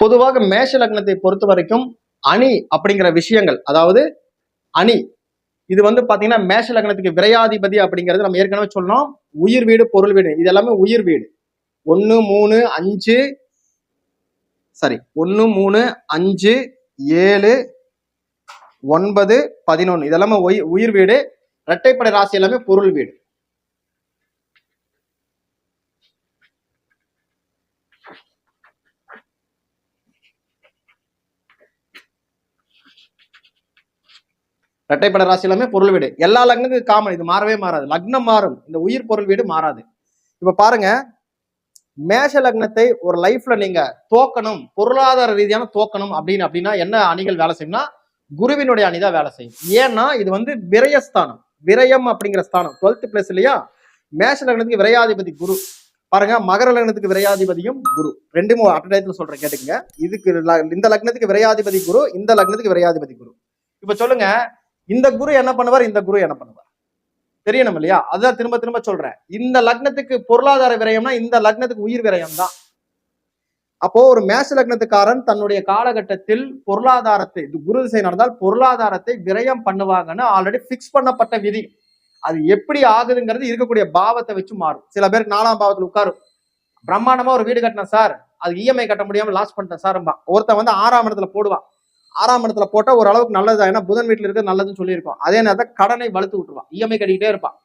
பொதுவாக மேஷ லக்னத்தை பொறுத்த வரைக்கும் அணி அப்படிங்கிற விஷயங்கள் அதாவது அணி இது வந்து பாத்தீங்கன்னா மேஷ லக்னத்துக்கு விரையாதிபதி அப்படிங்கிறது நம்ம ஏற்கனவே சொன்னோம். உயிர் வீடு பொருள் வீடு இது எல்லாமே உயிர் வீடு. ஒன்னு மூணு அஞ்சு சாரி ஒன்னு மூணு அஞ்சு ஏழு ஒன்பது பதினொன்று இதெல்லாமே உயி- உயிர் வீடு இரட்டைப்படை ராசி எல்லாமே பொருள் வீடு. இரட்டைப்பட ராசி எல்லாமே பொருள் வீடு. எல்லா லக்னத்துக்கும் காமன் இது மாறவே மாறாது. லக்னம் மாறும். இந்த உயிர் பொருள் வீடு மாறாது. இப்ப பாருங்க மேஷ லக்னத்தை ஒரு லைஃப்ல நீங்க தோக்கணும் பொருளாதார ரீதியான தோக்கணும் அப்படின்னு அப்படின்னா என்ன அணிகள் வேலை செய்யும்னா குருவினுடைய அணிதான் வேலை செய்யும். ஏன்னா இது வந்து விரயஸ்தானம். விரயம் அப்படிங்கிற ஸ்தானம். டுவெல்த் பிளஸ் இல்லையா? மேஷ லக்னத்துக்கு விரையாதிபதி குரு. பாருங்க மகர லக்னத்துக்கு விரையாதிபதியும் குரு. ரெண்டுமே அட் டயத்துல சொல்றேன் கேட்டுங்க இதுக்கு இந்த லக்னத்துக்கு விரையாதிபதி குரு இந்த லக்னத்துக்கு விரையாதிபதி குரு. இப்ப சொல்லுங்க இந்த குரு என்ன பண்ணுவார்? இந்த குரு என்ன பண்ணுவார்? தெரியணும் இல்லையா? அதான் திரும்ப திரும்ப சொல்றேன். இந்த லக்னத்துக்கு பொருளாதார விரயம்னா இந்த லக்னத்துக்கு உயிர் விரயம் தான் அப்போ ஒரு மேஷ லக்னத்துக்காரன் தன்னுடைய காலகட்டத்தில் பொருளாதாரத்தை இது குரு திசை நடந்தால் பொருளாதாரத்தை விரயம் பண்ணுவாங்கன்னு ஆல்ரெடி ஃபிக்ஸ் பண்ணப்பட்ட விதி. அது எப்படி ஆகுதுங்கிறது இருக்கக்கூடிய பாவத்தை வச்சு மாறும். சில பேருக்கு நாலாம் பாவத்தில் உட்காரும். பிரம்மாண்டமா ஒரு வீடு கட்டினேன் சார். அது இஎம்ஐ கட்ட முடியாம லாஸ் பண்ணிட்டேன் சார் ஒருத்தன் வந்து ஆறாம் இடத்துல போடுவான். ஆறாம் இடத்துல போட்டால் ஓரளவுக்கு நல்லதா? ஏன்னா புதன் வீட்டில் இருக்க நல்லதுன்னு சொல்லியிருக்கோம். அதே நேரத்தில் கடனை வளர்த்து விட்டுருவான். இஎம்ஐ கட்டிக்கிட்டே இருப்பான்.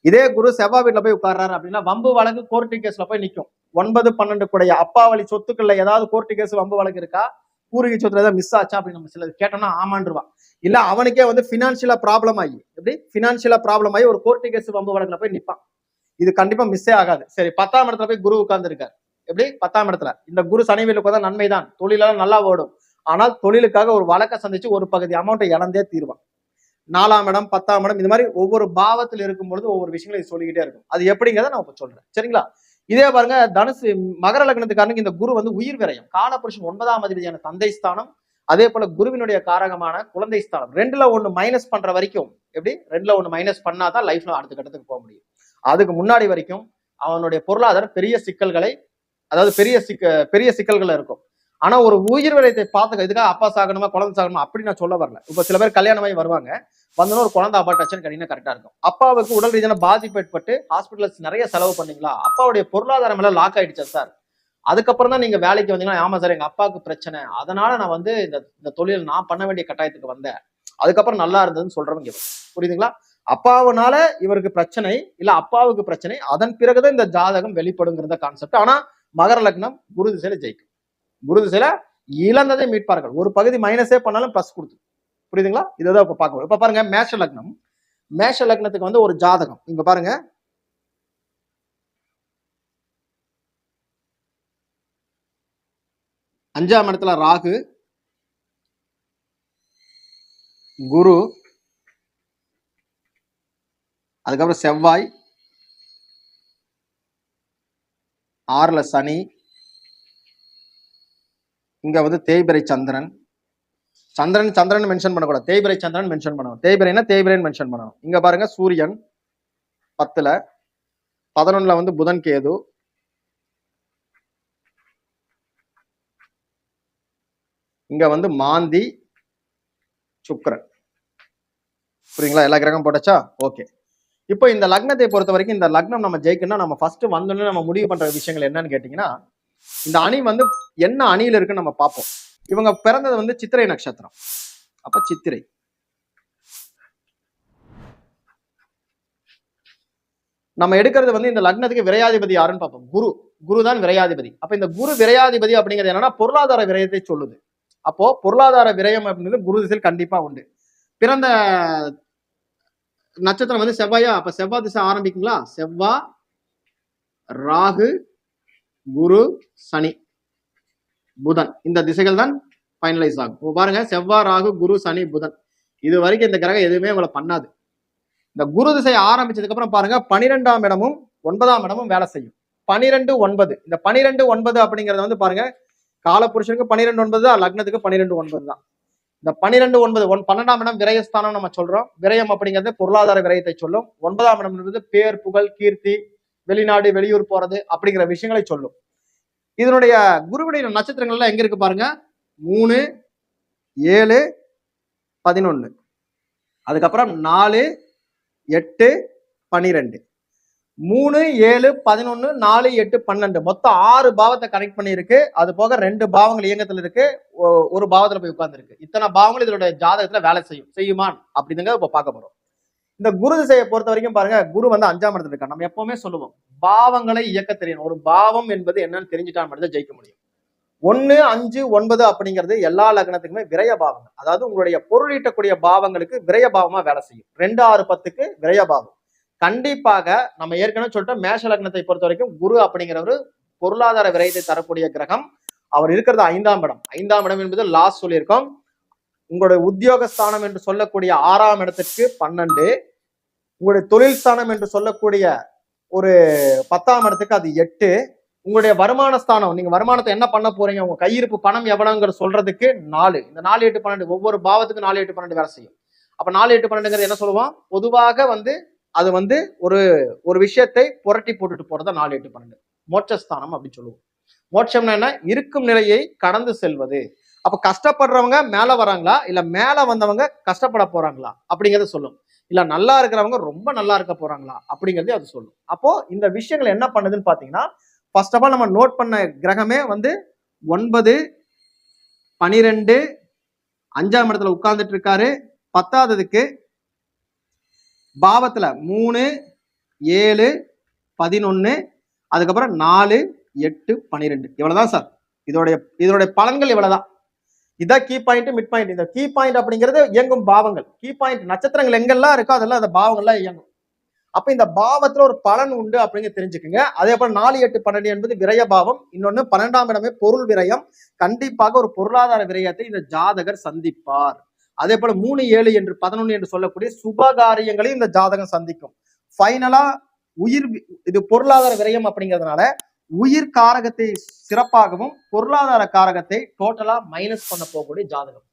இதே குரு செவ்வாய் வீட்டுல போய் உட்கார்றாரு அப்படின்னா வம்பு வழக்கு கோர்ட்டு கேஸ்ல போய் நிற்கும் ஒன்பது பன்னெண்டு கூடைய அப்பா வழி சொத்துக்கள்ல ஏதாவது கோர்ட்டு கேஸ் வம்பு வழக்கு இருக்கா? பூர்வீக சொத்துல ஏதாவது மிஸ் ஆச்சா அப்படின்னு நம்ம சிலது கேட்டோம்னா ஆமான்றுவான். இல்ல அவனுக்கே வந்து பினான்சியலா ப்ராப்ளம் ஆகி எப்படி? பினான்சியலா ப்ராப்ளம் ஆகி ஒரு கோர்ட்டு கேஸ் வம்பு வழக்குல போய் நிப்பான். இது கண்டிப்பா மிஸ்ஸே ஆகாது. சரி பத்தாம் இடத்துல போய் குரு உட்கார்ந்துருக்காரு. எப்படி? பத்தாம் இடத்துல. இந்த குரு சனி வீட்டுக்கு உட்கார்ந்தா நன்மைதான். தொழிலெல்லாம் நல்லா ஓடும். ஆனால் தொழிலுக்காக ஒரு வழக்கை சந்திச்சு ஒரு பகுதி அமௌண்ட்டை இழந்தே தீர்வான். நாலாம் இடம் பத்தாம் இடம் இந்த மாதிரி ஒவ்வொரு பாவத்தில் இருக்கும் பொழுது ஒவ்வொரு விஷயங்களை சொல்லிக்கிட்டே இருக்கும். அது எப்படிங்கிறத நான் இப்போ சொல்றேன். சரிங்களா? இதே பாருங்க தனுசு மகர லக்னத்துக்காரனுக்கு இந்த குரு வந்து உயிர் விரயம். காலபுருஷன் ஒன்பதாம் அதிபதியான தந்தை ஸ்தானம் அதே போல குருவினுடைய காரகமான குழந்தை ஸ்தானம். ரெண்டுல ஒன்று மைனஸ் பண்ற வரைக்கும் எப்படி? ரெண்டுல ஒன்று மைனஸ் பண்ணாதான் லைஃப்ல அடுத்த கட்டத்துக்கு போக முடியும். அதுக்கு முன்னாடி வரைக்கும் அவனுடைய பொருளாதாரம் பெரிய சிக்கல்களை அதாவது பெரிய சிக்க பெரிய சிக்கல்கள் இருக்கும். ஆனா ஒரு உயிர் விரயத்தை பார்த்துக்க இதுக்காக அப்பா சாகணுமா குழந்தை சாகணுமா அப்படி நான் சொல்ல வரல. இப்ப சில பேர் கல்யாணமாகி வருவாங்க. வந்தோன்னா ஒரு குழந்தை அபாட்டாச்சுன்னு கடினா கரெக்டா இருக்கும். அப்பாவுக்கு உடல் ரீதியான பாதிப்பு ஏற்பட்டு ஹாஸ்பிட்டல்ஸ் நிறைய செலவு பண்ணீங்களா? அப்பாவுடைய பொருளாதாரம் எல்லாம் லாக் ஆயிடுச்சா சார் அதுக்கப்புறம் தான் நீங்க வேலைக்கு வந்தீங்கன்னா ஆமா சார் எங்க அப்பாவுக்கு பிரச்சனை. அதனால நான் வந்து இந்த இந்த தொழில் நான் பண்ண வேண்டிய கட்டாயத்துக்கு வந்தேன். அதுக்கப்புறம் நல்லா இருந்ததுன்னு சொல்றவங்க புரியுதுங்களா? அப்பாவனால இவருக்கு பிரச்சனை இல்ல அப்பாவுக்கு பிரச்சனை அதன் பிறகுதான் இந்த ஜாதகம் வெளிப்படுங்கிறத கான்செப்ட் ஆனா மகர லக்னம் குரு திசையில ஜெயிக்கும். குரு திசையில இழந்ததை மீட்பார்கள் ஒரு பகுதி மைனஸே பண்ணாலும் ப்ளஸ் கொடுத்து. புரியுதுங்களா? இதுதான் இப்ப பார்க்கணும் இப்ப பாருங்க மேஷ லக்னம். மேஷ லக்னத்துக்கு வந்து ஒரு ஜாதகம். இங்க பாருங்க. அஞ்சாம் இடத்துல ராகு. குரு. அதுக்கப்புறம் செவ்வாய். ஆறுல சனி. இங்கே வந்து தேய்பிரை சந்திரன். சந்திரன் சந்திரன் மென்ஷன் பண்ணக்கூடாது. தேய்பிரை சந்திரன் மென்ஷன் பண்ணணும். தேய்பிரைனா தேய்பிரைன்னு மென்ஷன் பண்ணணும். இங்கே பாருங்க சூரியன் பத்தில். பதினொன்னில் வந்து புதன் கேது. இங்க வந்து மாந்தி சுக்கரன். புரியுங்களா? எல்லா கிரகம் போட்டாச்சா? ஓகே. இப்போ இந்த லக்னத்தை பொறுத்த வரைக்கும் இந்த லக்னம் நம்ம ஜெயிக்கணும்னா நம்ம ஃபர்ஸ்ட் வந்தோடனே நம்ம முடிவு பண்ற விஷயங்கள் என்னன்னு கேட்டீங்கன்னா இந்த அணி வந்து என்ன அணியில இருக்குன்னு நம்ம பார்ப்போம். இவங்க பிறந்தது வந்து சித்திரை நட்சத்திரம். அப்ப சித்திரை. நம்ம எடுக்கிறது வந்து இந்த லக்னத்துக்கு விரையாதிபதி யாருன்னு பார்ப்போம். குரு. குரு தான் விரையாதிபதி. அப்ப இந்த குரு விரையாதிபதி அப்படிங்கிறது என்னன்னா பொருளாதார விரயத்தை சொல்லுது. அப்போ பொருளாதார விரயம் அப்படிங்கிறது குரு திசையில் கண்டிப்பா உண்டு. பிறந்த நட்சத்திரம் வந்து செவ்வாயா? அப்ப செவ்வாய் திசை ஆரம்பிக்குங்களா? செவ்வா ராகு குரு சனி புதன். இந்த திசைகள் தான் ஃபைனலைஸ் ஆகும். இப்போ பாருங்க செவ்வாய் ராகு குரு சனி புதன். இது வரைக்கும் இந்த கிரகம் எதுவுமே உங்களை பண்ணாது. இந்த குரு திசை ஆரம்பிச்சதுக்கு அப்புறம் பாருங்க பனிரெண்டாம் இடமும் ஒன்பதாம் இடமும் வேலை செய்யும். பனிரெண்டு ஒன்பது. இந்த பனிரெண்டு ஒன்பது அப்படிங்கிறத வந்து பாருங்க காலப்புருஷனுக்கு பனிரெண்டு ஒன்பது தான் லக்னத்துக்கு பனிரெண்டு ஒன்பது தான். இந்த பனிரெண்டு ஒன்பது ஒன் பன்னெண்டாம் இடம் விரயஸ்தானம் நம்ம சொல்றோம். விரயம் அப்படிங்கிறது பொருளாதார விரயத்தை சொல்லும். ஒன்பதாம் இடம் என்பது பேர் புகழ் கீர்த்தி வெளிநாடு வெளியூர் போறது அப்படிங்கிற விஷயங்களை சொல்லும். இதனுடைய குருவுடைய நட்சத்திரங்கள்லாம் எங்க இருக்கு பாருங்க? மூணு ஏழு பதினொன்னு. அதுக்கப்புறம் நாலு எட்டு பனிரெண்டு. மூணு ஏழு பதினொன்னு நாலு எட்டு பன்னெண்டு. மொத்தம் ஆறு பாவத்தை கனெக்ட் பண்ணியிருக்கு. அது போக ரெண்டு பாவங்கள் இயங்கத்தில் இருக்கு. ஒ- ஒரு பாவத்துல போய் உட்கார்ந்துருக்கு. இத்தனை பாவங்கள் இதனுடைய ஜாதகத்துல வேலை செய்யும். செய்யுமான் அப்படிங்கிறத இப்ப பார்க்க போறோம். இந்த குரு திசையை பொறுத்த வரைக்கும் பாருங்க குரு வந்து அஞ்சாம் இடத்துல இருக்கா நம்ம எப்பவுமே சொல்லுவோம் பாவங்களை இயக்க தெரியணும் ஒரு பாவம் என்பது என்னன்னு தெரிஞ்சுட்டா மட்டும் ஜெயிக்க முடியும். ஒன்னு அஞ்சு ஒன்பது அப்படிங்கிறது எல்லா லக்னத்துக்குமே விரய பாவங்கள். அதாவது உங்களுடைய பொருள் ஈட்டக்கூடிய பாவங்களுக்கு விரய பாவமா வேலை செய்யும். ரெண்டு ஆறு பத்துக்கு விரய பாவம். கண்டிப்பாக நம்ம ஏற்கனவே சொல்லிட்டோம் மேஷ லக்னத்தை பொறுத்த வரைக்கும் குரு அப்படிங்கிறவர் பொருளாதார விரயத்தை தரக்கூடிய கிரகம். அவர் இருக்கிறது ஐந்தாம் இடம். ஐந்தாம் இடம் என்பது லாஸ் சொல்லியிருக்கோம். உங்களுடைய உத்தியோகஸ்தானம் என்று சொல்லக்கூடிய ஆறாம் இடத்திற்கு பன்னெண்டு. உங்களுடைய தொழில் ஸ்தானம் என்று சொல்லக்கூடிய ஒரு பத்தாம் இடத்துக்கு அது எட்டு. உங்களுடைய வருமான ஸ்தானம் நீங்க வருமானத்தை என்ன பண்ண போறீங்க? உங்க கையிருப்பு பணம் எவ்வளவுங்கிற சொல்றதுக்கு நாலு. இந்த நாலு எட்டு பன்னெண்டு ஒவ்வொரு பாவத்துக்கு நாலு எட்டு பன்னெண்டு வேலை செய்யும். அப்ப நாலு எட்டு பன்னெண்டுங்கிறது என்ன சொல்லுவோம்? பொதுவாக வந்து அது வந்து ஒரு ஒரு விஷயத்தை புரட்டி போட்டுட்டு போறதா நாலு எட்டு பன்னெண்டு. மோட்சஸ்தானம் அப்படின்னு சொல்லுவோம். மோட்சம்னா என்ன? இருக்கும் நிலையை கடந்து செல்வது. அப்ப கஷ்டப்படுறவங்க மேல வராங்களா? இல்ல மேல வந்தவங்க கஷ்டப்பட போறாங்களா? அப்படிங்கறத சொல்லும். இல்ல நல்லா இருக்கிறவங்க ரொம்ப நல்லா இருக்க போறாங்களா? அப்படிங்கறதே அது சொல்லும். அப்போ இந்த விஷயங்கள் என்ன பண்ணுதுன்னு பாத்தீங்கன்னா ஃபர்ஸ்ட் ஆஃப் ஆல் நம்ம நோட் பண்ண கிரகமே வந்து ஒன்பது பனிரெண்டு அஞ்சாம் இடத்துல உட்கார்ந்துட்டு இருக்காரு. பத்தாவதுக்கு பாவத்துல மூணு ஏழு பதினொன்னு அதுக்கப்புறம் நாலு எட்டு பனிரெண்டு. இவ்வளவுதான் சார். இதோடைய இதோடைய பலன்கள் இவ்வளவுதான். இதான் கீ பாயிண்ட் மிட் பாயிண்ட் இந்த கீ பாயிண்ட் அப்படிங்கிறது இயங்கும் பாவங்கள். கீ பாயிண்ட் நட்சத்திரங்கள் எங்கெல்லாம் இருக்கோ அதெல்லாம் அந்த பாவங்கள்லாம் இயங்கும். அப்ப இந்த பாவத்துல ஒரு பலன் உண்டு அப்படிங்க தெரிஞ்சுக்கோங்க. அதே போல நாலு எட்டு பன்னெண்டு என்பது விரய பாவம். இன்னொன்னு பன்னெண்டாம் இடமே பொருள் விரயம். கண்டிப்பாக ஒரு பொருளாதார விரயத்தை இந்த ஜாதகர் சந்திப்பார். அதே போல மூணு ஏழு என்று பதினொன்னு என்று சொல்லக்கூடிய சுபகாரியங்களையும் இந்த ஜாதகம் சந்திக்கும். ஃபைனலா உயிர் இது பொருளாதார விரயம் அப்படிங்கிறதுனால உயிர் காரகத்தை சிறப்பாகவும் பொருளாதார காரகத்தை டோட்டலா மைனஸ் பண்ண போகக்கூடிய ஜாதகம்.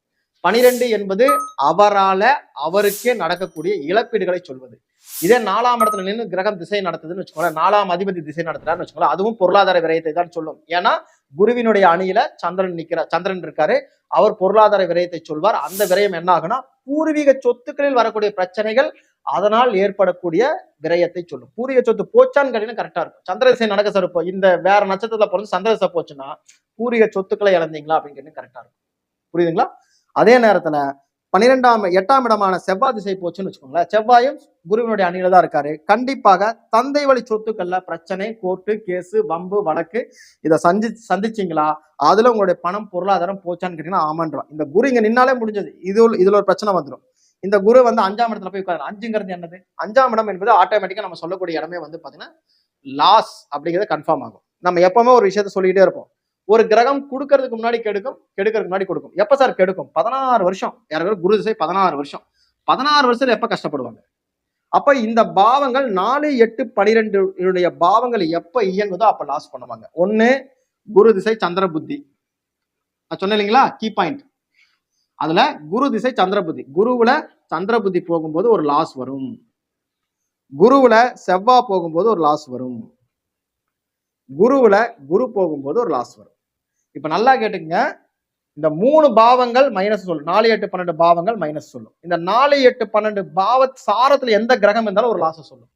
பனிரெண்டு என்பது அவரால அவருக்கே நடக்கக்கூடிய இழப்பீடுகளை சொல்வது. இதே நாலாம் இடத்துல நின்று கிரகம் திசை நடத்துதுன்னு வச்சுக்கோங்க நாலாம் அதிபதி திசை நடத்துறாருன்னு வச்சுக்கோங்களேன் அதுவும் பொருளாதார விரயத்தை தான் சொல்லும். ஏன்னா குருவினுடைய அணியில சந்திரன் நிற்கிறார் சந்திரன் இருக்காரு அவர் பொருளாதார விரயத்தை சொல்வார். அந்த விரயம் என்ன ஆகுனா பூர்வீக சொத்துக்களில் வரக்கூடிய பிரச்சனைகள் அதனால் ஏற்படக்கூடிய விரயத்தை சொல்லும். பூரிய சொத்து போச்சான்னு கேட்டீங்கன்னா கரெக்டா இருக்கும். சந்திரதிசை நடக்க சார் இப்போ இந்த வேற நட்சத்திரத்துல பிறந்து சந்திரதிசை போச்சுன்னா பூரிய சொத்துக்களை இழந்தீங்களா அப்படின்னு கேட்டீங்கன்னா கரெக்டா இருக்கும். புரியுதுங்களா? அதே நேரத்துல பன்னிரெண்டாம் எட்டாம் இடமான செவ்வாய் திசை போச்சுன்னு வச்சுக்கோங்களேன். செவ்வாயும் குருவினுடைய அணியில தான் இருக்காரு. கண்டிப்பாக தந்தை வழி சொத்துக்கள்ல பிரச்சனை கோர்ட்டு கேஸு வம்பு வழக்கு இதை சந்தி சந்திச்சீங்களா? அதுல உங்களுடைய பணம் பொருளாதாரம் போச்சான்னு கேட்டீங்கன்னா ஆமான்றோம் இந்த குரு இங்க நின்னாலே முடிஞ்சது. இது இதுல ஒரு பிரச்சனை வந்துடும் இந்த குரு வந்து அஞ்சாம் இடத்துல போய் உட்காரு அஞ்சுங்கிறது என்னது? அஞ்சாம் இடம் என்பது ஆட்டோமேட்டிக்கா நம்ம சொல்லக்கூடிய இடமே வந்து பாத்தீங்கன்னா லாஸ் அப்படிங்கிறது கன்ஃபார்ம் ஆகும். நம்ம எப்பவுமே ஒரு விஷயத்த சொல்லிக்கிட்டே இருப்போம். ஒரு கிரகம் கொடுக்கறதுக்கு முன்னாடி கெடுக்கும் கெடுக்கிறதுக்கு முன்னாடி கொடுக்கும். எப்ப சார் கெடுக்கும்? பதினாறு வருஷம். யாராவது குரு திசை பதினாறு வருஷம். பதினாறு வருஷத்துல எப்ப கஷ்டப்படுவாங்க? அப்ப இந்த பாவங்கள் நாலு எட்டு பனிரெண்டு பாவங்கள் எப்ப இயங்குதோ அப்ப லாஸ் பண்ணுவாங்க. ஒன்னு குரு திசை சந்திர புத்தி. நான் சொன்னேன் இல்லைங்களா? கீ பாயிண்ட் அதுல குரு திசை சந்திரபுதி குருவுல சந்திரபுதி போகும்போது ஒரு லாஸ் வரும். குருவுல செவ்வாய் போகும்போது ஒரு லாஸ் வரும். குருவுல குரு போகும்போது ஒரு லாஸ் வரும். இப்ப நல்லா கேட்டுங்க இந்த மூணு பாவங்கள் மைனஸ் சொல்லும். நாலு எட்டு பன்னெண்டு பாவங்கள் மைனஸ் சொல்லும். இந்த நாலு எட்டு பன்னெண்டு பாவ சாரத்துல எந்த கிரகம் இருந்தாலும் ஒரு லாஸ் சொல்லும்.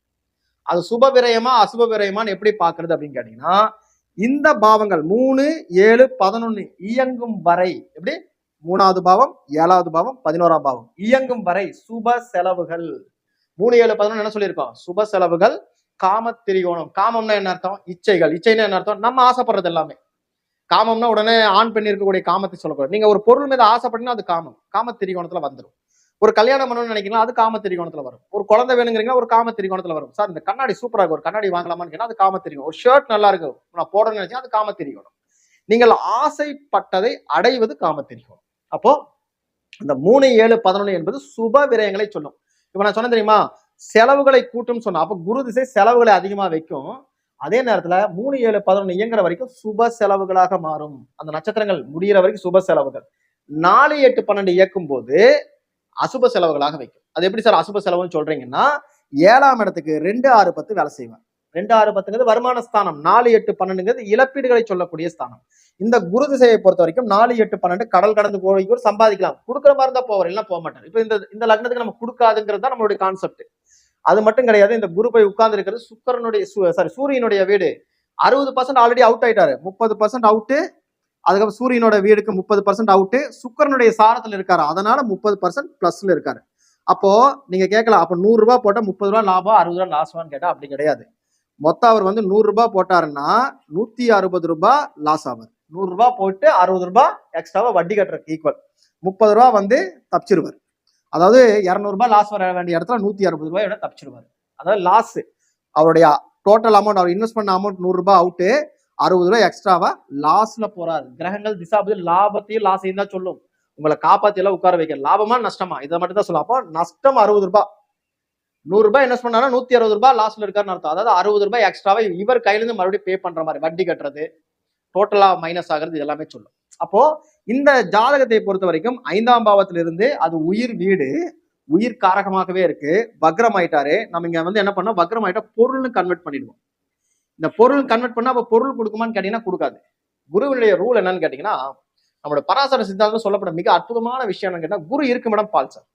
அது சுப விரயமா அசுப விரயமான்னு எப்படி பாக்குறது அப்படின்னு கேட்டீங்கன்னா இந்த பாவங்கள் மூணு ஏழு பதினொன்னு இயங்கும் வரை எப்படி? மூணாவது பாவம் ஏழாவது பாவம் பதினோராம் பாவம். இயங்கும் வரை சுப செலவுகள். மூணு ஏழு பதினொன்று என்ன சொல்லியிருக்கோம்? சுப செலவுகள் காம திரிகோணம். காமம்னா என்ன அர்த்தம்? இச்சைகள். இச்சைன்னா என்ன அர்த்தம்? நம்ம ஆசைப்படுறது எல்லாமே. காமம்னா உடனே ஆண் பெண் இருக்கக்கூடிய காமத்தை சொல்லக்கூடாது. நீங்க ஒரு பொருள் மீது ஆசைப்பட்டீங்கன்னா அது காமம். காம திரிகோணத்துல வந்துடும் ஒரு கல்யாணம் பண்ணணும்னு நினைக்கிறீங்களா அது காம திரிகோணத்துல வரும். ஒரு குழந்தை வேணுங்கிறீங்களா ஒரு காம திரிகோணத்துல வரும். சார் இந்த கண்ணாடி சூப்பராக இருக்கும் ஒரு கண்ணாடி வாங்கலாமான்னு கேட்டால் அது காம திரிகோணம். ஒரு ஷர்ட் நல்லா இருக்கும் நான் போடணும்னு நினைச்சா அது காம திரிகோணம். நீங்கள் ஆசைப்பட்டதை அடைவது காம திரிகோணம். அப்போ இந்த மூணு ஏழு பதினொன்று என்பது சுப விரயங்களை சொல்லும். இப்போ நான் சொன்னேன் தெரியுமா? செலவுகளை கூட்டும் சொன்னோம் அப்போ குரு திசை செலவுகளை அதிகமாக வைக்கும். அதே நேரத்துல மூணு ஏழு பதினொன்று இயங்குற வரைக்கும் சுப செலவுகளாக மாறும். அந்த நட்சத்திரங்கள் முடிகிற வரைக்கும் சுப செலவுகள். நாலு எட்டு பன்னெண்டு இயக்கும் போது அசுப செலவுகளாக வைக்கும். அது எப்படி சார் அசுப செலவுன்னு சொல்றீங்கன்னா ஏழாம் இடத்துக்கு ரெண்டு ஆறு பத்து வேலை செய்வேன். ரெண்டு ஆறு பத்துங்கிறது வருமான ஸ்தானம் நாலு எட்டு பன்னெண்டுங்கிறது இழப்பீடுகளை சொல்லக்கூடிய ஸ்தானம். இந்த குரு திசையை பொறுத்த வரைக்கும் நாலு எட்டு பன்னெண்டு கடல் கடந்து போய் கூட சம்பாதிக்கலாம். கொடுக்குற மாதிரி இருந்தா போவார் இல்லைன்னா போக மாட்டார். இப்போ இந்த இந்த லக்னத்துக்கு நம்ம கொடுக்காதுங்கிறது தான் நம்மளுடைய கான்செப்ட் அது மட்டும் கிடையாது இந்த குரு போய் உட்கார்ந்து இருக்கிறது சுக்கரனுடைய சாரி சூரியனுடைய வீடு. அறுபது பர்சன்ட் ஆல்ரெடி அவுட் ஆயிட்டாரு. முப்பது பர்சன்ட் அவுட்டு அதுக்கப்புறம் சூரியனோட வீடுக்கு முப்பது பர்சன்ட் அவுட்டு சுக்கரனுடைய சாரத்தில் இருக்காரு. அதனால முப்பது பர்சன்ட் பிளஸ்ல இருக்காரு. அப்போ நீங்க கேட்கலாம் அப்போ நூறு ரூபாய் முப்பது ரூபா லாபம் அறுபது ரூபா லாஸ்வான்னு கேட்டால் அப்படி கிடையாது. மொத்தம் அவர் வந்து நூறுரூபா போட்டாருன்னா நூத்தி அறுபது ரூபாய் லாஸ் ஆவார். நூறு ரூபாய் போட்டு அறுபது ரூபாய் எக்ஸ்ட்ராவா வட்டி கட்டுறதுக்கு ஈக்குவல் முப்பது ரூபா வந்து தப்பிச்சிருவார். அதாவது இரநூறுபா லாஸ் வர வேண்டிய இடத்துல நூத்தி அறுபது ரூபாயோட தப்பிச்சிருவார். அதாவது லாஸ் அவருடைய டோட்டல் அமௌண்ட் அவர் இன்வெஸ்ட் பண்ண அமௌண்ட் நூறு ரூபாய் அவுட்டு அறுபது ரூபாய் எக்ஸ்ட்ராவா லாஸ்ல போறாரு. கிரகங்கள் திசாபதி லாபத்தையும் லாஸையும் தான் சொல்லும். உங்களை காப்பாத்தி எல்லாம் உட்கார வைக்க. லாபமா நஷ்டமா? இதை மட்டும் தான் சொல்லுவோம். அப்போ நஷ்டம் அறுபது ரூபாய் நூறு ரூபாய் இன்வெஸ்ட் பண்ணா நூத்தி அறுபது ரூபாய் லாஸ்ல இருக்காருன்னு அர்த்தம். அதாவது அறுபது ரூபாய் எக்ஸ்ட்ராவா இவர் கையிலிருந்து மறுபடியும் பே பண்ற மாதிரி வட்டி கட்டுறது டோட்டலா மைனஸ் ஆகுறது இது எல்லாமே சொல்லும். அப்போ இந்த ஜாதகத்தை பொறுத்த வரைக்கும் ஐந்தாம் பாவத்திலிருந்து அது உயிர் வீடு உயிர் காரகமாகவே இருக்கு. வக்ரம் ஆயிட்டாரு நம்ம இங்க வந்து என்ன பண்ணோம்? வக்ரம் ஆயிட்டா பொருள்னு கன்வெர்ட் பண்ணிடுவோம். இந்த பொருள் கன்வெர்ட் பண்ணா அப்ப பொருள் கொடுக்குமான்னு கேட்டீங்கன்னா கொடுக்காது. குருவினுடைய ரூல் என்னன்னு கேட்டீங்கன்னா நம்மளோட பராசர சித்தாந்தம் சொல்லப்பட மிக அற்புதமான விஷயம் என்னன்னு கேட்டா குரு இருக்கு மேடம் பால் சார்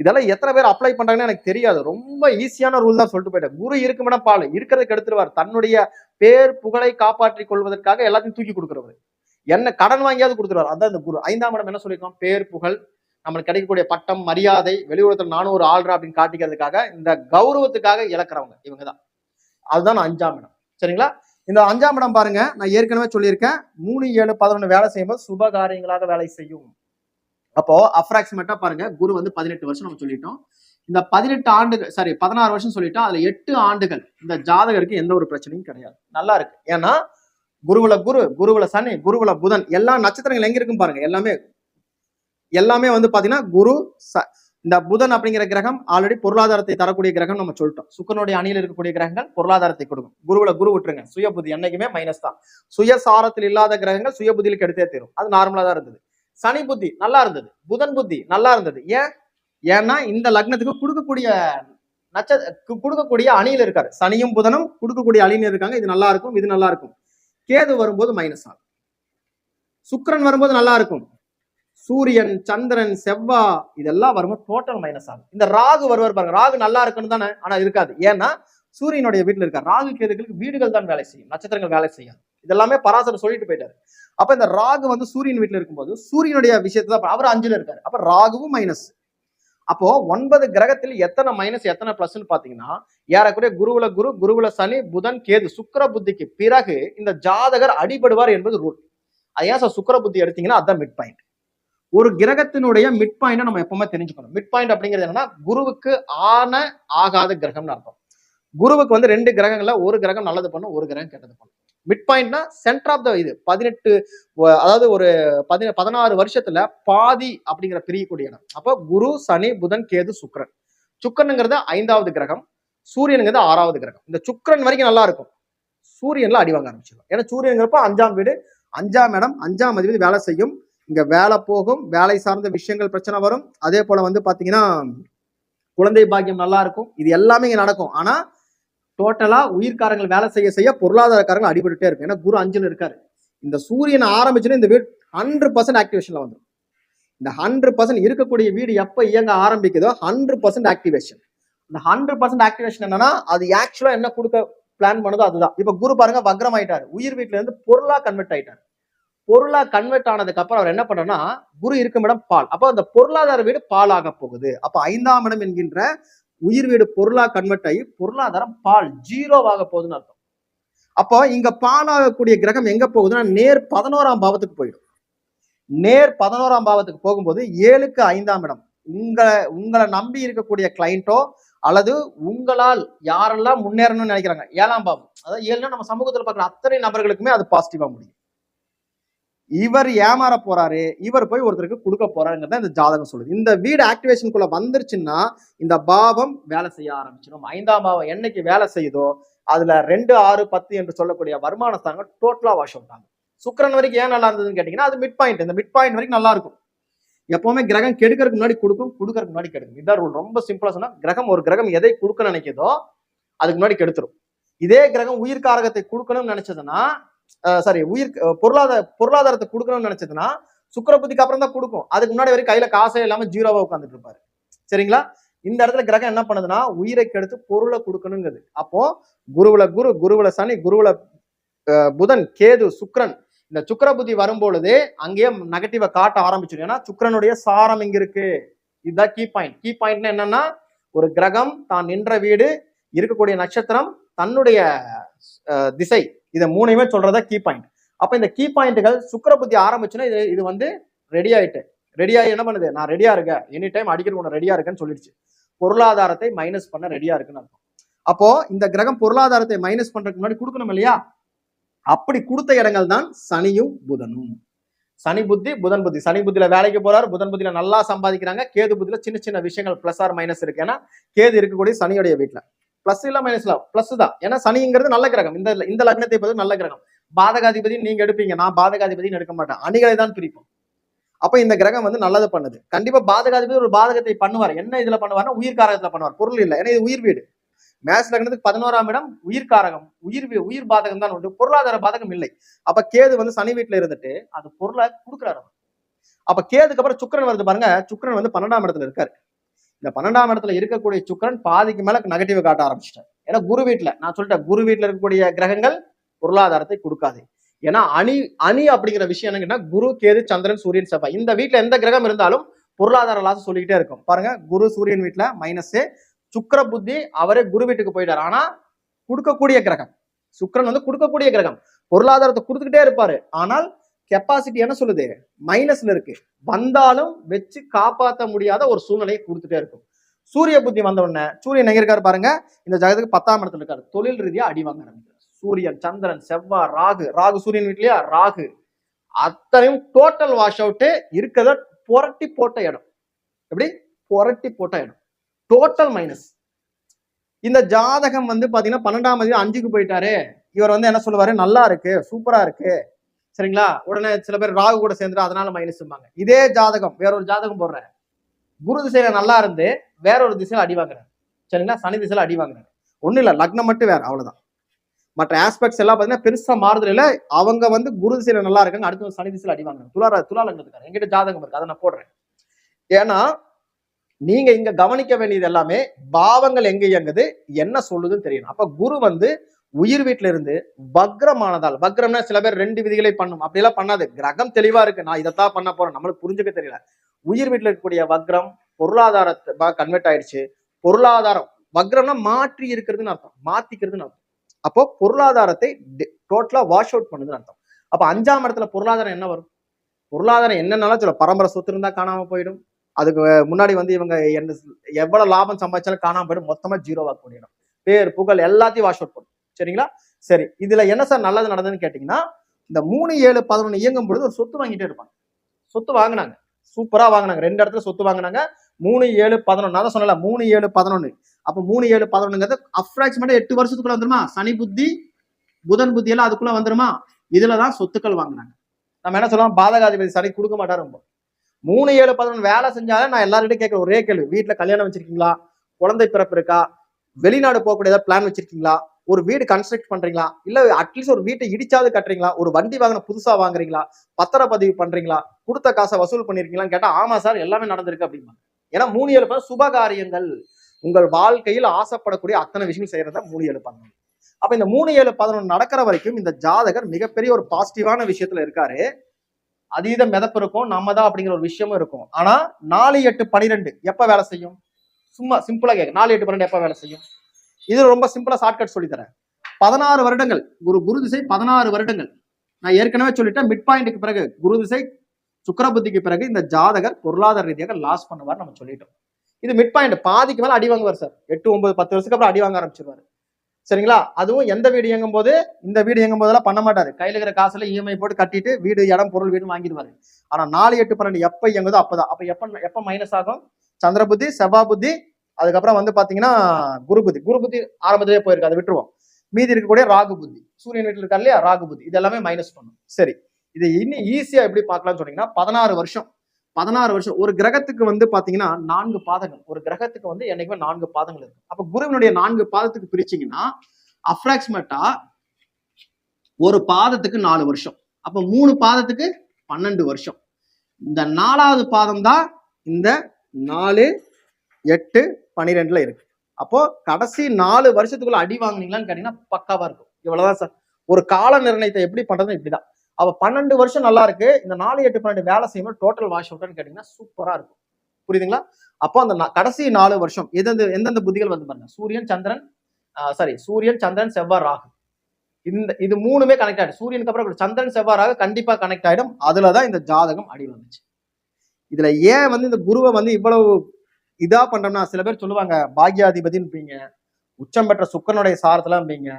இதெல்லாம் எத்தனை பேர் அப்ளை பண்றாங்கன்னு எனக்கு தெரியாது. ரொம்ப ஈஸியான ரூல் தான் சொல்லிட்டு போயிட்டேன். குரு இருக்கு பால். இருக்கிறதுக்கு எடுத்துருவார். தன்னுடைய பேர் புகழை காப்பாற்றிக் கொள்வதற்காக எல்லாத்தையும் தூக்கி கொடுக்குறவர். என்ன கடன் வாங்கியாவது கொடுத்துருவார். அதான் இந்த குரு. ஐந்தாம் இடம் என்ன சொல்லியிருக்கோம் பேர் புகழ் நம்மளுக்கு கிடைக்கக்கூடிய பட்டம் மரியாதை வெளியுறத்துல நானும் ஒரு ஆள்ரா அப்படின்னு காட்டிக்கிறதுக்காக இந்த கௌரவத்துக்காக இழக்கிறவங்க இவங்க தான் அதுதான் நான் அஞ்சாம் இடம். சரிங்களா? இந்த அஞ்சாம் இடம் பாருங்க. நான் ஏற்கனவே சொல்லியிருக்கேன். மூணு ஏழு பதினொன்று வேலை செய்யும்போது சுப காரியங்களாக வேலை செய்யும். அப்போ அப்ராக்சிமேட்டா பாருங்க குரு வந்து பதினெட்டு வருஷம் நம்ம சொல்லிட்டோம். இந்த பதினெட்டு ஆண்டுகள் சாரி பதினாறு வருஷம் சொல்லிட்டோம் அதுல எட்டு ஆண்டுகள் இந்த ஜாதகருக்கு எந்த ஒரு பிரச்சனையும் கிடையாது. நல்லா இருக்கு. ஏன்னா குருவுல குரு குருவுல சனி குருவுல புதன் எல்லா நட்சத்திரங்கள் எங்க இருக்கும் பாருங்க எல்லாமே எல்லாமே வந்து பாத்தீங்கன்னா குரு ச- இந்த புதன் அப்படிங்கிற கிரகம் ஆல்ரெடி பொருளாதாரத்தை தரக்கூடிய கிரகம் நம்ம சொல்லிட்டோம். சுக்கனுடைய அணியில் இருக்கக்கூடிய கிரகங்கள் பொருளாதாரத்தை கொடுக்கும். குருவுல குரு விட்டுருங்க. சுய புத்தி என்னைக்குமே மைனஸ் தான். சுயசாரத்தில் இல்லாத கிரகங்கள் சுயபுதியில் கெடுத்தே தரும். அது நார்மலா தான் இருந்தது. சனி புத்தி நல்லா இருந்தது. புதன் புத்தி நல்லா இருந்தது. ஏன்? ஏன்னா இந்த லக்னத்துக்கு கொடுக்கக்கூடிய நட்ச கொடுக்கக்கூடிய அணியில் இருக்காரு. சனியும் புதனும் கொடுக்கக்கூடிய அணியில் இருக்காங்க. இது நல்லா இருக்கும் இது நல்லா இருக்கும். கேது வரும்போது மைனஸ் ஆகும். சுக்கரன் வரும்போது நல்லா இருக்கும். சூரியன் சந்திரன் செவ்வா இதெல்லாம் வரும்போது டோட்டல் மைனஸ் ஆகும். இந்த ராகு வருவார் பாருங்க. ராகு நல்லா இருக்குன்னு தானே ஆனா இருக்காது. ஏன்னா சூரியனுடைய வீட்டில் இருக்கார். ராகு கேதுகளுக்கு வீடுகள் தான் வேலை செய்யும். நட்சத்திரங்கள் வேலை செய்யாது. இதெல்லாமே பராசர் சொல்லிட்டு போயிட்டாரு. அப்ப இந்த ராகு வந்து சூரியன் வீட்டுல இருக்கும்போது சூரியனுடைய விஷயத்தை தான் அவர் அஞ்சுல இருக்காரு. அப்ப ராகுவும் மைனஸ் அப்போ ஒன்பது கிரகத்தில் எத்தனை மைனஸ் எத்தனை பிளஸ்ன்னு பாத்தீங்கன்னா ஏறக்குறைய குருவுல குரு குருவுல சனி புதன் கேது சுக்கர புத்திக்கு பிறகு இந்த ஜாதகர் அடிபடுவார் என்பது ரூல் அது ஏன் சார் சுக்கிர புத்தி எடுத்தீங்கன்னா அதான் மிட் பாயிண்ட் ஒரு கிரகத்தினுடைய மிட் பாயிண்ட் நம்ம எப்பவுமே தெரிஞ்சுக்கணும். மிட் பாயிண்ட் அப்படிங்கிறது என்னன்னா குருவுக்கு ஆன ஆகாத கிரகம்னு அர்த்தம். குருவுக்கு வந்து ரெண்டு கிரகங்கள்ல ஒரு கிரகம் நல்லது பண்ணும் ஒரு கிரகம் கெட்டது பண்ணும். மிட் பாயிண்ட்னா சென்டர் ஆஃப் த இது. பதினெட்டு அதாவது ஒரு பதின பதினாறு வருஷத்துல பாதி அப்படிங்கிற பிரியக்கூடிய இடம். அப்போ குரு சனி புதன் கேது சுக்கரன். சுக்கிரனுங்கிறது ஐந்தாவது கிரகம். சூரியனுங்கிறது ஆறாவது கிரகம். இந்த சுக்கிரன் வரைக்கும் நல்லா இருக்கும். சூரியன்ல அடிவாங்க ஆரம்பிச்சிடும் ஏன்னா சூரியனுங்கிறப்ப அஞ்சாம் வீடு அஞ்சாம் இடம் அஞ்சாம் அதிபதி வேலை செய்யும். இங்க வேலை போகும். வேலை சார்ந்த விஷயங்கள் பிரச்சனை வரும். அதே போல வந்து பாத்தீங்கன்னா குழந்தை பாக்கியம் நல்லா இருக்கும். இது எல்லாமே இங்க நடக்கும். ஆனா டோட்டலாக உயிர்காரங்கள் வேலை செய்ய செய்ய பொருளாதாரக்காரங்கள் அடிபட்டுட்டே இருக்கும். ஏன்னா குரு அஞ்சுல இருக்காரு. இந்த சூரியன் ஆரம்பிச்சுன்னா இந்த வீடு ஹண்ட்ரட் பர்சன்ட் ஆக்டிவேஷன்ல வந்துடும் இந்த ஹண்ட்ரட் பர்சன்ட் இருக்கக்கூடிய வீடு எப்போ இயங்க ஆரம்பிக்குதோ ஹண்ட்ரட் பர்சன்ட் ஆக்டிவேஷன் இந்த ஹண்ட்ரட் பர்சன்ட் ஆக்டிவேஷன் என்னன்னா அது ஆக்சுவலாக என்ன கொடுக்க பிளான் பண்ணுதோ அதுதான். இப்போ குரு பாருங்க வக்ரம் ஆயிட்டாரு உயிர் வீட்டில இருந்து பொருளா கன்வெர்ட் ஆயிட்டார். பொருளா கன்வெர்ட் ஆனதுக்கு அப்புறம் அவர் என்ன பண்ணனா குரு இருக்கும் இடம் பால். அப்போ அந்த பொருளாதார வீடு பாலாக போகுது. அப்போ ஐந்தாம் இடம் என்கின்ற உயிர் வீடு பொருளா கன்வெர்ட் ஆகி பொருளாதாரம் பால் ஜீரோவாக போகுதுன்னு அர்த்தம். அப்போ இங்க பாலாகக்கூடிய கிரகம் எங்க போகுதுன்னா நேர் பதினோராம் பாவத்துக்கு போயிடும். நேர் பதினோராம் பாவத்துக்கு போகும்போது ஏழுக்கு ஐந்தாம் இடம். உங்களை உங்களை நம்பி இருக்கக்கூடிய கிளைண்ட்டோ அல்லது உங்களால் யாரெல்லாம் முன்னேறணும்னு நினைக்கிறாங்க? ஏழாம் பாவம். அதாவது ஏழுனா நம்ம சமூகத்தில் பார்க்குற அத்தனை நபர்களுக்குமே அது பாசிட்டிவாக முடியும். இவர் ஏமாற போறாரு இவர் போய் ஒருத்தருக்கு கொடுக்க போறாருங்கிறத இந்த ஜாதகம் சொல்லுது. இந்த வீடு ஆக்டிவேஷனுக்குள்ள வந்துருச்சுன்னா இந்த பாவம் வேலை செய்ய ஆரம்பிச்சிடும் ஐந்தாம் பாவம் என்னைக்கு வேலை செய்யுதோ அதுல ரெண்டு ஆறு பத்து என்று சொல்லக்கூடிய வருமான ஸ்தானங்கள் டோட்டலா வாஷ் அவுட் ஆகும். வரைக்கும் ஏன் நல்லா இருந்ததுன்னு கேட்டீங்கன்னா அது மிட் பாயிண்ட் இந்த மிட் பாயிண்ட் வரைக்கும் நல்லா இருக்கும். எப்பவுமே கிரகம் கெடுக்கறதுக்கு முன்னாடி கொடுக்கும் கொடுக்கறதுக்கு முன்னாடி கெடுக்கும். இதான் ரூல் ரொம்ப சிம்பிளா சொன்னா கிரகம் ஒரு கிரகம் எதை கொடுக்க நினைக்குதோ அதுக்கு முன்னாடி கெடுத்துரும். இதே கிரகம் உயிர் காரகத்தை கொடுக்கணும்னு நினைச்சதுன்னா சாரி உயிர் பொருளாதார பொருளாதாரத்தை கொடுக்கணும்னு நினைச்சதுன்னா சுக்கரபுத்திக்கு அப்புறம் தான் கொடுக்கும். அதுக்கு முன்னாடி வரைக்கும் கையில காசே இல்லாம ஜீரோவா உட்காந்துட்டு இருப்பாரு. சரிங்களா? இந்த இடத்துல கிரகம் என்ன பண்ணுதுன்னா உயிரை கெடுத்து பொருளை கொடுக்கணுங்கிறது அப்போ குருவுல குரு குருவுல சனி குருவுல புதன் கேது சுக்ரன் இந்த சுக்கரபுத்தி வரும்பொழுது அங்கேயே நெகட்டிவா காட்ட ஆரம்பிச்சிடும் ஏன்னா சுக்கிரனுடைய சாரம் இங்க இருக்கு. இதுதான் கீ பாயிண்ட் கீ பாயிண்ட் என்னன்னா ஒரு கிரகம் தான் நின்ற வீடு இருக்கக்கூடிய நட்சத்திரம் தன்னுடைய திசை. இதை மூணையுமே சொல்றதா கீ பாயிண்ட் அப்ப இந்த கீ பாயிண்ட்கள் சுக்கிர புத்தி ஆரம்பிச்சுன்னா இது இது வந்து ரெடி ஆயிட்டு ரெடி ஆகி என்ன பண்ணுது? நான் ரெடியா இருக்கேன். எனி டைம் அடிக்கிறது உன ரெடியா இருக்கேன்னு சொல்லிடுச்சு. பொருளாதாரத்தை மைனஸ் பண்ண ரெடியா இருக்குன்னு அர்த்தம். அப்போ இந்த கிரகம் பொருளாதாரத்தை மைனஸ் பண்றதுக்கு முன்னாடி கொடுக்கணும் இல்லையா? அப்படி கொடுத்த இடங்கள் தான் சனியும் புதனும். சனி புத்தி புதன் புத்தி. சனி புத்தியில வேலைக்கு போறாரு புதன் புத்தியில நல்லா சம்பாதிக்கிறாங்க. கேது புத்தியில சின்ன சின்ன விஷயங்கள் பிளஸ் ஆர் மைனஸ் இருக்கு. ஏன்னா கேது இருக்கக்கூடிய சனியுடைய வீட்டுல பிளஸ் இல்ல மைனஸ் இல்ல. பிளஸ் தான். ஏன்னா சனிங்கிறது நல்ல கிரகம். இந்த இந்த லக்னத்தை பொறுத்து நல்ல கிரகம். பாதகாதிபதி நீங்க எடுப்பீங்க. நான் பாதகாதிபதினு எடுக்க மாட்டேன். அணிகளை தான் பிரிப்போம். அப்ப இந்த கிரகம் வந்து நல்லது பண்ணுது. கண்டிப்பா பாதகாதிபதி ஒரு பாதகத்தை பண்ணுவார். என்ன இதுல பண்ணுவார்னா உயிர் காரகத்துல பண்ணுவார். பொருள் இல்லை. ஏன்னா இது உயிர் வீடு. மேட்ச் லக்னத்துக்கு பதினோராம் இடம் உயிர் காரகம். உயிர் வீ- உயிர் பாதகம் தான் உண்டு. பொருளாதார பாதகம் இல்லை. அப்ப கேது வந்து சனி வீட்டுல இருந்துட்டு அது பொருளை கொடுக்குறாரு அப்ப கேதுக்கு அப்புறம் சுக்கரன் வருது பாருங்க. சுக்கரன் வந்து பன்னெண்டாம் இடத்துல இருக்காரு. இந்த பன்னெண்டாம் இடத்துல இருக்கக்கூடிய சுக்கிரன் பாதிக்கு மேல நெகட்டிவ் காட்ட ஆரம்பிச்சிட்டார். ஏன்னா குரு வீட்டுல நான் சொல்லிட்டேன் குரு வீட்டுல இருக்கக்கூடிய கிரகங்கள் பொருளாதாரத்தை கொடுக்காது. ஏன்னா அணி அணி அப்படிங்கிற விஷயம் என்னங்கன்னா குரு கேது சந்திரன் சூரியன் செவ்வாய். இந்த வீட்டுல எந்த கிரகம் இருந்தாலும் பொருளாதார லாஸ் சொல்லிக்கிட்டே இருக்கும். பாருங்க குரு சூரியன் வீட்டுல மைனஸ் சுக்கிர புத்தி அவரே குரு வீட்டுக்கு போயிட்டார். ஆனா கொடுக்கக்கூடிய கிரகம் சுக்கிரன் வந்து கொடுக்கக்கூடிய கிரகம் பொருளாதாரத்தை கொடுத்துக்கிட்டே இருப்பாரு. ஆனால் கெப்பாசிட்டி என்ன சொல்லுது? மைனஸ்ல இருக்கு. வந்தாலும் வச்சு காப்பாற்ற முடியாத ஒரு சூழ்நிலையை கொடுத்துட்டே இருக்கும். சூரிய புத்தி வந்த உடனே சூரியன் எங்க இருக்காரு பாருங்க? இந்த ஜகத்துக்கு பத்தாம் இடத்துல இருக்காரு. தொழில் ரீதியா அடி வாங்க ஆரம்பிக்கிறார். சூரியன் சந்திரன் செவ்வாய் ராகு. ராகு சூரியன் வீட்லயா? ராகு. அத்தனையும் டோட்டல் வாஷ் அவுட்டு இருக்கிறத புரட்டி போட்ட இடம். எப்படி? புரட்டி போட்ட இடம். டோட்டல் மைனஸ் இந்த ஜாதகம் வந்து பாத்தீங்கன்னா பன்னெண்டாம் தேதி அஞ்சுக்கு போயிட்டாரு. இவர் வந்து என்ன சொல்லுவாரு? நல்லா இருக்கு சூப்பரா இருக்கு. சரிங்களா? உடனே சில பேர் ராகு கூட சேர்ந்துட்டு அதனால மைனஸ்ம்பாங்க. இதே ஜாதகம் வேற ஒரு ஜாதகம் போடுறேன். குரு திசையில நல்லா இருந்து வேற ஒரு திசையில அடி வாங்குறாரு. சரிங்களா? சனி திசையில அடி வாங்குறாரு. ஒன்றும் இல்ல லக்னம் மட்டும் வேற அவ்வளவுதான். மற்ற ஆஸ்பெக்ட்ஸ் எல்லாம் பாத்தீங்கன்னா பெருசா மாறுதல் இல்ல. அவங்க வந்து குரு திசையில நல்லா இருக்காங்க அடுத்து வந்து சனி திசையில அடி வாங்குறாங்க. துலா துலா எங்கிட்ட ஜாதகம் இருக்கு அதை நான் போடுறேன். ஏன்னா நீங்க இங்க கவனிக்க வேண்டியது எல்லாமே பாவங்கள் எங்க இயங்குது என்ன சொல்லுதுன்னு தெரியணும். அப்ப குரு வந்து உயிர் வீட்டுல இருந்து வக்ரமானதால் வக்ரம்னா சில பேர் ரெண்டு விதிகளை பண்ணும். அப்படிலாம் பண்ணாது. கிரகம் தெளிவா இருக்கு. நான் இதைத்தான் பண்ண போறேன். நம்மளுக்கு புரிஞ்சுக்க தெரியல. உயிர் வீட்டுல இருக்கக்கூடிய வக்ரம் பொருளாதாரத்தை கன்வெர்ட் ஆயிடுச்சு. பொருளாதாரம் வக்ரம்னா மாற்றி இருக்கிறதுன்னு அர்த்தம். மாத்திக்கிறதுன்னு அர்த்தம். அப்போ பொருளாதாரத்தை டோட்டலா வாஷ் அவுட் பண்ணுதுன்னு அர்த்தம். அப்ப அஞ்சாம் இடத்துல பொருளாதாரம் என்ன வரும்? பொருளாதாரம் என்னன்னாலும் சில பரம்பரை சொத்து இருந்தா காணாம போயிடும். அதுக்கு முன்னாடி வந்து இவங்க என்ன எவ்வளவு லாபம் சம்பாதிச்சாலும் காணாம போயிடும். மொத்தமா ஜீரோவா கூடிடும் பேர் புகழ் எல்லாத்தையும் வாஷ் அவுட் பண்ணும். சரிங்களா? சரி. இதுல என்ன சார் நல்லது நடந்ததுன்னு கேட்டீங்கன்னா இந்த மூணு ஏழு பதினொன்று இயங்கும் பொழுது ஒரு சொத்து வாங்கிட்டே இருப்பாங்க. சொத்து வாங்கினாங்க. சூப்பரா வாங்கினாங்க. ரெண்டு இடத்துல சொத்து வாங்கினாங்க. மூணு ஏழு பதினொன்று அதான் சொன்னல மூணு ஏழு பதினொன்று அப்போ மூணு ஏழு பதினொன்றுங்கிறது அப்ராக்சிமேட்டா எட்டு வருஷத்துக்குள்ள வந்துருமா? சனி புத்தி புதன் புத்தி எல்லாம் அதுக்குள்ள வந்துருமா? இதுல தான் சொத்துக்கள் வாங்கினாங்க. நம்ம என்ன சொல்லலாம் பாதகாதிபதி சனி கொடுக்க மாட்டாரு ரொம்ப. மூணு ஏழு பதினொன்று வேலை செஞ்சாலும் நான் எல்லார்கிட்டையும் கேட்குற ஒரே கேள்வி. வீட்டில் கல்யாணம் வச்சிருக்கீங்களா? குழந்தை பிறப்பு இருக்கா? வெளிநாடு போகக்கூடிய ஏதாவது பிளான் வச்சிருக்கீங்களா? ஒரு வீடு கன்ஸ்ட்ரக்ட் பண்றீங்களா? இல்ல அட்லீஸ்ட் ஒரு வீட்டை இடிச்சாவது கட்டுறீங்களா? ஒரு வண்டி வாங்கின புதுசா வாங்குறீங்களா? பத்திர பதிவு பண்றீங்களா? கொடுத்த காசை வசூல் பண்ணிருக்கீங்களான்னு கேட்டா ஆமா சார் எல்லாமே நடந்திருக்கு அப்படிம்பாங்க. ஏன்னா மூணு எழுப்ப சுபகாரியங்கள். சுப காரியங்கள் உங்கள் வாழ்க்கையில் ஆசைப்படக்கூடிய அத்தனை விஷயங்கள் செய்யறத மூணு எழுப்பாங்க அப்ப இந்த மூணு ஏழு பதினொன்று நடக்கிற வரைக்கும் இந்த ஜாதகர் மிகப்பெரிய ஒரு பாசிட்டிவான விஷயத்துல இருக்காரு. அதீத மிதப்பு இருக்கும் நம்ம தான் அப்படிங்கிற ஒரு விஷயமும் இருக்கும். ஆனா நாலு எட்டு பனிரெண்டு எப்ப வேலை செய்யும்? சும்மா சிம்பிளா கேட்க நாலு எட்டு பன்னெண்டு எப்ப வேலை செய்யும்? இது ரொம்ப சிம்பிளா ஷார்ட்கட் சொல்லி தரேன் பதினாறு வருடங்கள் குரு குரு திசை பதினாறு வருடங்கள். நான் ஏற்கனவே சொல்லிட்டேன் மிட் பாயிண்ட்டுக்கு பிறகு குரு திசை சுக்கிர புத்திக்கு பிறகு இந்த ஜாதகர் பொருளாதார ரீதியாக லாஸ் பண்ணுவார் நம்ம சொல்லிட்டோம். இது மிட் பாயிண்ட் பாதிக்கு மேல அடி வாங்குவார் சார். எட்டு ஒன்பது பத்து வருஷத்துக்கு அப்புறம் அடி வாங்க ஆரம்பிச்சிருவாரு. சரிங்களா? அதுவும் எந்த வீடு இயங்கும் போது இந்த வீடு இயங்கும் போதெல்லாம் பண்ண மாட்டாரு. கையில இருக்கிற காசுல இஎம்ஐ போட்டு கட்டிட்டு வீடு இடம் பொருள் வீடு வாங்கிடுவாரு. ஆனா நாலு எட்டு பன்னெண்டு எப்ப இயங்குதோ அப்பதான். அப்ப எப்ப எப்ப மைனஸ் ஆகும்? சந்திர புத்தி செவ்வா புத்தி அதுக்கப்புறம் வந்து பாத்தீங்கன்னா குரு புத்தி குரு புத்தி ஆரம்பத்திலே போயிருக்கு அதை விட்டுருவோம். மீதி இருக்கக்கூடிய ராகு புத்தி. சூரியன் வீட்டில் இருக்கா இல்லையா? ராகு புத்தி. இது எல்லாமே மைனஸ் பண்ணும். சரி. இது இன்னும் ஈஸியா எப்படி பார்க்கலாம்னு சொன்னீங்கன்னா பதினாறு வருஷம். பதினாறு வருஷம். ஒரு கிரகத்துக்கு வந்து பாத்தீங்கன்னா நான்கு பாதங்கள். ஒரு கிரகத்துக்கு வந்து என்னைக்குமே நான்கு பாதங்கள் இருக்கு. அப்ப குருவினுடைய நான்கு பாதத்துக்கு பிரிச்சீங்கன்னா அப்ராக்சிமேட்டா ஒரு பாதத்துக்கு நாலு வருஷம். அப்ப மூணு பாதத்துக்கு பன்னெண்டு வருஷம். இந்த நாலாவது பாதம் தான் இந்த நாலு எட்டு பன்னிரெண்டுல இருக்கு. அப்போ கடைசி நாலு வருஷத்துக்குள்ள அடி வாங்குனீங்களான்னு கேட்டீங்கன்னா பக்காவா இருக்கும். இவ்வளவுதான் சார். ஒரு கால நிர்ணயத்தை எப்படி பண்றது இப்படிதான். அவ பன்னெண்டு வருஷம் நல்லா இருக்கு. இந்த நாலு எட்டு பன்னெண்டு வேலை செய்யும்போது டோட்டல் வாஷ் அவுட்னு கேட்டீங்கன்னா சூப்பரா இருக்கும். புரியுதுங்களா? அப்போ அந்த கடைசி நாலு வருஷம் எந்தெந்த எந்தெந்த புத்திகள் வந்து பாருங்க. சூரியன் சந்திரன் சாரி சூரியன் சந்திரன் செவ்வாய் ராகு. இந்த இது மூணுமே கனெக்ட் ஆயிடும். சூரியனுக்கு அப்புறம் சந்திரன் செவ்வாய் ராகு கண்டிப்பா கனெக்ட் ஆயிடும். அதுலதான் இந்த ஜாதகம் அடி வந்துச்சு. இதுல ஏன் வந்து இந்த குருவை வந்து இவ்வளவு இதா பண்றோம்னா சில பேர் சொல்லுவாங்க பாக்யாதிபதின்பீங்க உச்சம் பெற்ற சுக்கரனுடைய சாரத்துலம்பீங்க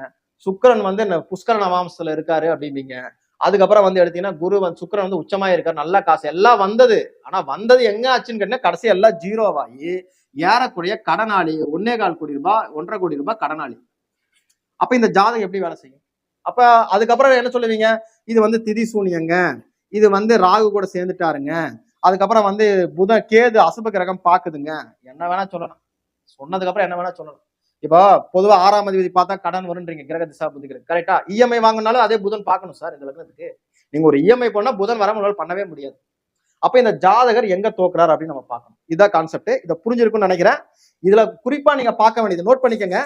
சுக்கிரன் வந்து இந்த புஷ்கர நவாம்சத்துல இருக்காரு அப்படிம்பீங்க. அதுக்கப்புறம் வந்து எடுத்தீங்கன்னா குரு வந்து சுக்கிரன் வந்து உச்சமா இருக்காரு நல்ல காசு. எல்லாம் வந்தது. ஆனா வந்தது எங்க ஆச்சுன்னு கேட்டீங்கன்னா கடைசி எல்லாம் ஜீரோவாகி ஏறக்கூடிய கடனாளி ஒன்னே கால் கோடி ரூபாய் ஒன்றரை கோடி ரூபாய் கடனாளி. அப்ப இந்த ஜாதகம் எப்படி வேலை செய்யும்? அப்ப அதுக்கப்புறம் என்ன சொல்லுவீங்க? இது வந்து திதி சூனியங்க. இது வந்து ராகு கூட சேர்ந்துட்டாருங்க. அதுக்கப்புறம் வந்து புத கேது அசுப கிரகம் பாக்குதுங்க. என்ன வேணா சொல்லலாம் சொன்னதுக்கு அப்புறம் என்ன வேணா சொல்லலாம் இப்போ பொதுவா ஆறாம் அதிபதி பார்த்தா கடன் வரும்ன்றீங்க கிரக திசா புத்திகள் கரெக்டா இஎம்ஐ வாங்கினாலும் அதே புதன் பார்க்கணும் சார் இந்த லக்னத்துக்கு. நீங்க ஒரு இஎம்ஐ பண்ணா புதன் வர உங்களால பண்ணவே முடியாது. அப்ப இந்த ஜாதகர் எங்க தோக்குறாரு அப்படின்னு நம்ம பார்க்கணும். இதான் கான்செப்ட் இதை புரிஞ்சிருக்கும்னு நினைக்கிறேன். இதுல குறிப்பா நீங்க பார்க்க வேண்டியது நோட் பண்ணிக்கங்க.